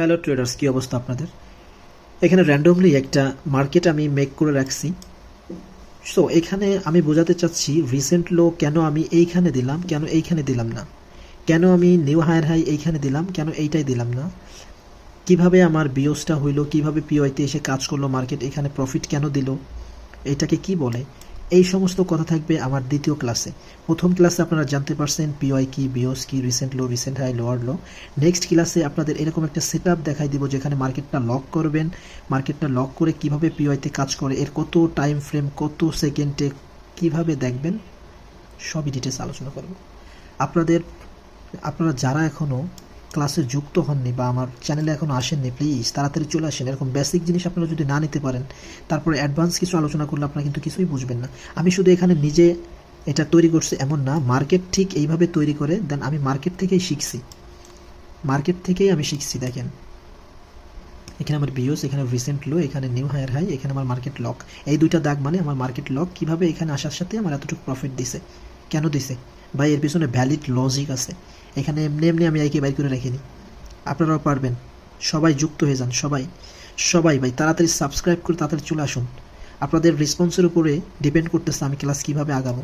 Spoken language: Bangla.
হ্যালো ট্রেডার্স কী অবস্থা আপনাদের? এখানে র্যান্ডমলি একটা মার্কেট আমি মেক করে রাখছি। সো এখানে আমি বোঝাতে চাচ্ছি রিসেন্ট লো কেন আমি এইখানে দিলাম, কেন এইখানে দিলাম না? কেন আমি নিউ হায়ার হাই এইখানে দিলাম, কেন এইটাই দিলাম না? কীভাবে আমার বিওসটা হইল, কীভাবে পিওআইতে এসে কাজ করল মার্কেট এখানে প্রফিট কেন দিল? এটাকে কি বলে? এই সমস্ত কথা থাকবে আমার দ্বিতীয় ক্লাসে। প্রথম ক্লাসে আপনারা জানতে পারছেন পিওআই কি বিওস কি recent low recent high lower low next ক্লাসে আপনাদের এরকম একটা সেট আপ দেখাই দিব যেখানে মার্কেটটা লক করবেন। মার্কেটটা লক করে কীভাবে পিওআইতে কাজ করে, এর কত টাইম ফ্রেম কত সেকেন্ডে কীভাবে দেখবেন, সবই ডিটেলস আলোচনা করব। আপনাদের, আপনারা যারা এখনও ক্লাসে যুক্ত হননি বা আমার চ্যানেলে এখনও আসেননি প্লিজ তাড়াতাড়ি চলে আসেন। এরকম বেসিক জিনিস আপনারা যদি না নিতে পারেন, তারপরে অ্যাডভান্স কিছু আলোচনা করলে আপনারা কিন্তু কিছুই বুঝবেন না। আমি শুধু এখানে নিজে এটা তৈরি করছি, এমন না মার্কেট ঠিক এইভাবে তৈরি করে দেন আমি মার্কেট থেকেই শিখছি। মার্কেট থেকেই আমি শিখছি, দেখেন। এখানে আমার বিওস এখানে রিসেন্ট লো এখানে নিউ হায়ার হাই এখানে আমার মার্কেট লক এই দুইটা দাগ মানে আমার মার্কেট লক কীভাবে এখানে আসার সাথে আমার এতটুকু প্রফিট দিছে। কেন দিছে? ভাই, এর পিছনে ভ্যালিড লজিক আছে। এখানে এমনি এমনি আমি আইকে বাইর করে রেখে নিই আপনারাও পারবেন। সবাই যুক্ত হয়ে যান, সবাই। সবাই ভাই, তাড়াতাড়ি সাবস্ক্রাইব করে তাড়াতাড়ি চলে আসুন। আপনাদের রেসপন্সের উপরে ডিপেন্ড করতেছে আমি ক্লাস কীভাবে আগাবো।